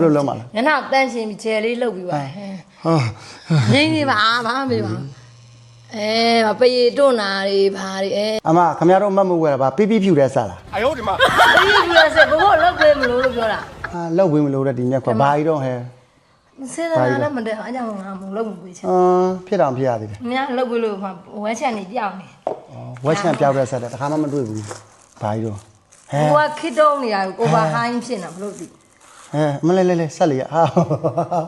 ဘယ်လိုလုပ်မှာလဲညနာတန့်ရှင်ပြီးဂျယ်လေးလှုပ်ပြီးပါဟာငင်းနေပါဘာမှမပြောပါအဲပရေတွန်းနာတွေဘာတွေအဲအမခင်ဗျားတို့မတ်မဝဲတာဗာပြပြဖြူတဲ့စားလားအယောဒီမှာပြပြဖြူတဲ့စားဘဘလောက်ပေးမလို့လို့ပြောတာအာလောက်ပေးမလို့တဲ့ဒီညက်ခွာဘာကြီးတော့ဟဲမစဲတာလည်းမတဲ့အားကြောင့်ငါမလောက်မပေးချင်အာဖြစ်တော်ဖြစ်ရသေးတယ်မင်းလောက်ပေးလို့ဝက်ချန်နေပြောင်းနေဝက်ချန်ပြောင်းတဲ့စားတယ်တခါမှမတွေ့ဘူးဘာကြီးတော့ဟဲကိုကခစ်တုံးနေတာကိုကိုပါဟိုင်းဖြစ်နေဘလို့ဒီ ဟဲမလဲလဲလဲဆက်လေဟာ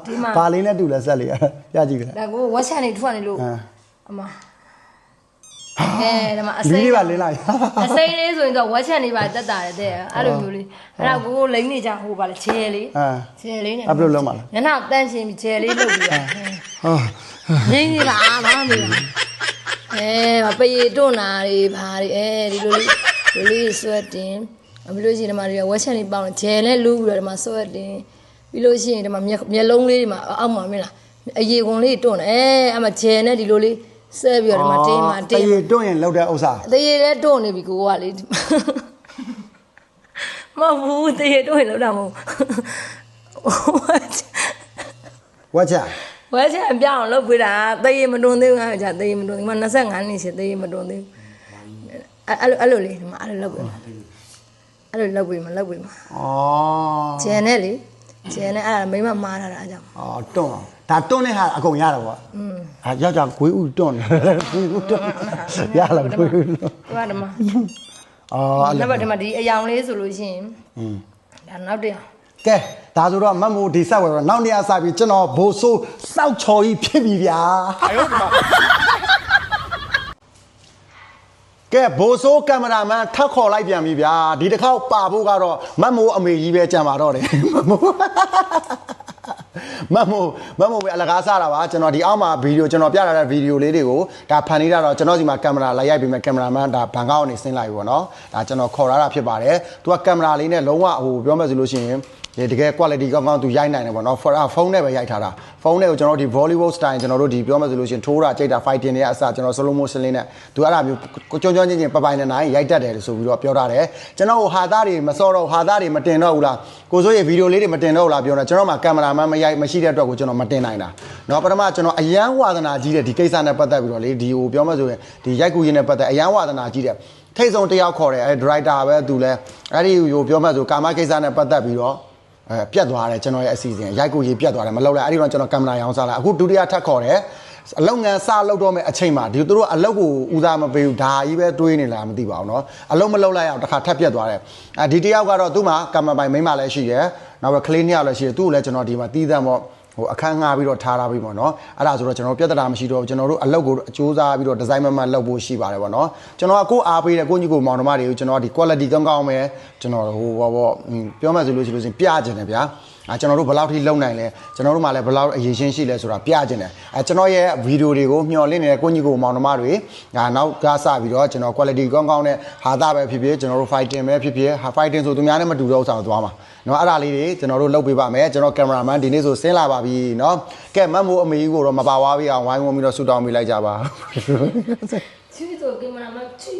ဒီမှာဘာလေးနဲ့တူလဲဆက်လေရကြည့်ကြလားဒါကိုဝက်ချက်နေထွက်နေလို့ဟမ်အမအဲဒီမှာအလီစိမ်းလေးပါလင်းလိုက်အစိမ်းလေးဆိုရင်တော့ဝက်ချက်နေပါတက်တာတဲ့အဲ့လိုမျိုးလေးအဲ့ဒါကိုကိုလိမ့်နေကြဟိုပါလေချဲလေးအာချဲလေးနဲ့အဲ့ဘယ်လိုလုပ်မှာလဲညနာတန်းရှင်ပြီးချဲလေးလုပ်ပြီးပါဟာငိမ့်နေပါဘာမှမပြောပါအဲပရေတွန်းနာတွေဘာတွေအဲဒီလိုလေးဒီလိုလေးဆွဲတင် ပြီးလို့ရှိရင်ဒီမှာတွေကဝက်ချက်လေးပေါင်းဂျယ်နဲ့လူးပြီးတော့ဒီမှာဆွဲတင်ပြီးလို့ရှိရင်ဒီမှာမျက်မျက်လုံးလေးဒီမှာအောက်မှာမင်းလားအရေကုန်လေးတွန်းတယ်အဲအမဂျယ်နဲ့ဒီလိုလေးဆဲပြီးတော့ဒီမှာတင်းမှာတတင်းရေတွန့်ရင်လောက်တဲ့ဥစ္စာတရေလည်းတွန်းနေပြီကိုကလေမဟုတ်ဘူးတရေတွန်းရင်လောက်တာမဟုတ်ဝက်ချန်ဝဲချင်ပြောင်းအောင်လုပ်ပေးတာတရေမတွန်းသေးဘူးငါကကြာတရေမတွန်းဒီမှာ25နှစ်ရှိတရေမတွန်းသေးဘူးအဲ့အဲ့လိုအဲ့လိုလေဒီမှာအဲ့လိုလုပ်ပေးမှာ အဲ့လိုလောက်ပြီးမလောက်ပြီးမဩဂျန်နဲ့လေဂျန်နဲ့အဲ့ဒါမိမမားထားတာအကြောင်းဩတွန့်ဒါတွန့်တဲ့ဟာအကုန်ရတာပေါ့อืมအာယောက်ျားဂွေးဥတွန့်တယ်ဂွေးဥတွန့်ရလားဂွေးဥတွန့်ဒီမှာအော်နောက်ပါဒီမှာဒီအယောင်လေးဆိုလို့ရှိရင်อืมဒါနောက်တစ်အောင်ကဲဒါဆိုတော့မတ်မိုဒီဆက်ဝယ်တော့နောက်နေရာစပြီးကျွန်တော်ဘိုးဆိုးစောက်ချော်ကြီးဖြစ်ပြီဗျာအယောဒီမှာ ကဲဘိုးဆိုးကင်မရာမန်ထပ်ခေါ်လိုက်ပြန်ပြီဗျာဒီတစ်ခေါက်ပါဖို့ကတော့မတ်မိုအမေကြီးပဲကြံပါတော့တယ်မတ်မိုမတ်မိုမတ်မိုပဲအလကားစားတာပါကျွန်တော်ဒီအောက်မှာဗီဒီယိုကျွန်တော်ပြထားတဲ့ဗီဒီယိုလေးတွေကိုဒါဖန်နေတာတော့ကျွန်တော်စီမှာကင်မရာလိုက်ရိုက်ပြီးမှကင်မရာမန်ဒါဘန်ကောက်ကနေဆင်းလိုက်ပြီပေါ့နော်ဒါကျွန်တော်ခေါ်ထားတာဖြစ်ပါတယ်သူကကင်မရာလေးနဲ့လုံးဝဟိုပြောမယ်ဆိုလို့ရှိရင်ဒီ တကယ် quality ကောင်းကောင်းသူရိုက်နိုင်တယ်ပေါ့နော်ဖုန်းနဲ့ပဲရိုက်ထားတာဖုန်းနဲ့ကိုကျွန်တော်တို့ဒီ Bollywood style ကျွန်တော်တို့ဒီပြောမယ်ဆိုလို့ရှိရင်ထိုးတာကြိတ်တာ fighting တွေကအစကျွန်တော် slow motion လေးနဲ့သူအဲ့ဒါမျိုးကိုကျွန်းကျွန်းချင်းချင်းပပိုင်နေနိုင်ရိုက်တတ်တယ်လို့ဆိုပြီးတော့ပြောထားတယ်ကျွန်တော်ဟိုဟာသားတွေမစောတော့ဟာသားတွေမတင်တော့ဘူးလားကိုစိုးရဲ့ဗီဒီယိုလေးတွေမတင်တော့ဘူးလားပြောနေကျွန်တော်မှကင်မရာမန်မရိုက်မရှိတဲ့အတွက်ကိုကျွန်တော်မတင်နိုင်တာเนาะပထမကျွန်တော်အရန်ဝါသနာကြီးတဲ့ဒီကိစ္စနဲ့ပတ်သက်ပြီးတော့လေဒီဟိုပြောမယ်ဆိုရင်ဒီရိုက်ကူရင်နဲ့ပတ်သက်အရန်ဝါသနာကြီးတဲ့ထိတ်ဆုံးတယောက်ခေါ်တယ်အဲဒရိုက်တာပဲသူလဲအဲ့ဒီဟိုပြောမယ်ဆိုကာမကိစ္စနဲ့ပတ်သက်ပြီးတော့ အဲပြတ်သွားတယ်ကျွန်တော်ရဲ့အစီအစဉ်ရိုက်ကိုရေးပြတ်သွားတယ်မလောက်လိုက်အဲ့ဒီတော့ကျွန်တော်ကင်မရာရောင်းစားလိုက်အခုဒုတိယထပ်ခေါ်တယ်အလုပ်ငန်းစလုပ်တော့မဲ့အချိန်မှာဒီသူတို့အလုပ်ကိုဦးစားမပေးဘူးဒါကြီးပဲတွေးနေလားမသိပါဘူးเนาะအလုပ်မလုပ်လိုက်အောင်တစ်ခါထပ်ပြတ်သွားတယ်အဲဒီတယောက်ကတော့သူ့မှာကင်မရာပိုင်မိန်းမလည်းရှိတယ်နောက်ပဲကလေးနှစ်ယောက်လည်းရှိတယ်သူ့ကိုလည်းကျွန်တော်ဒီမှာတီးသန့်ပေါ့ ဟိုအခန်းငှားပြီးတော့ထားထားပြီးပေါ့နော်အဲ့ဒါဆိုတော့ကျွန်တော်ပြဿနာမရှိတော့ဘူးကျွန်တော်တို့အလုပ်ကိုအကျိုးစားပြီးတော့ဒီဇိုင်းမမလုပ်ဖို့ရှိပါတယ်ပေါ့နော်ကျွန်တော်ကကိုအားပေးတဲ့ကိုညီကိုမောင်နှမတွေကိုကျွန်တော်ဒီ quality ကောင်းကောင်းပဲကျွန်တော်ဟိုဘောဘောပြောမှဆိုလို့ရှိလို့ရှင်ပြကျင်တယ်ဗျာ အဲကျွန်တော်တို့ဘယ်လောက်ထိလုံနိုင်လဲကျွန်တော်တို့မှလည်းဘယ်လောက်အရေးရှင်းရှိလဲဆိုတာပြကျင်တယ်အဲကျွန်တော်ရဲ့ဗီဒီယိုတွေကိုမျှော်လင့်နေတဲ့ကိုညီကိုမောင်နှမတွေဒါနောက်ကစပြီးတော့ကျွန်တော် quality ကောင်းကောင်းနဲ့ဟာတာပဲဖြစ်ဖြစ်ကျွန်တော်တို့ fighting ပဲဖြစ်ဖြစ်ဟာ fighting ဆိုသူများနဲ့မတူတော့ဥစ္စာကိုသွားမှာเนาะအဲ့ဒါလေးတွေကျွန်တော်တို့လုပ်ပေးပါမယ်ကျွန်တော်ကင်မရာမန်ဒီနေ့ဆိုဆင်းလာပါပြီเนาะကဲမတ်မိုးအမေကြီးကိုတော့မပါဝါးပြအောင်ဝိုင်းဝန်းပြီးတော့ဆူတောင်းပေးလိုက်ကြပါ ချီဆိုကင်မရာမန်ချီ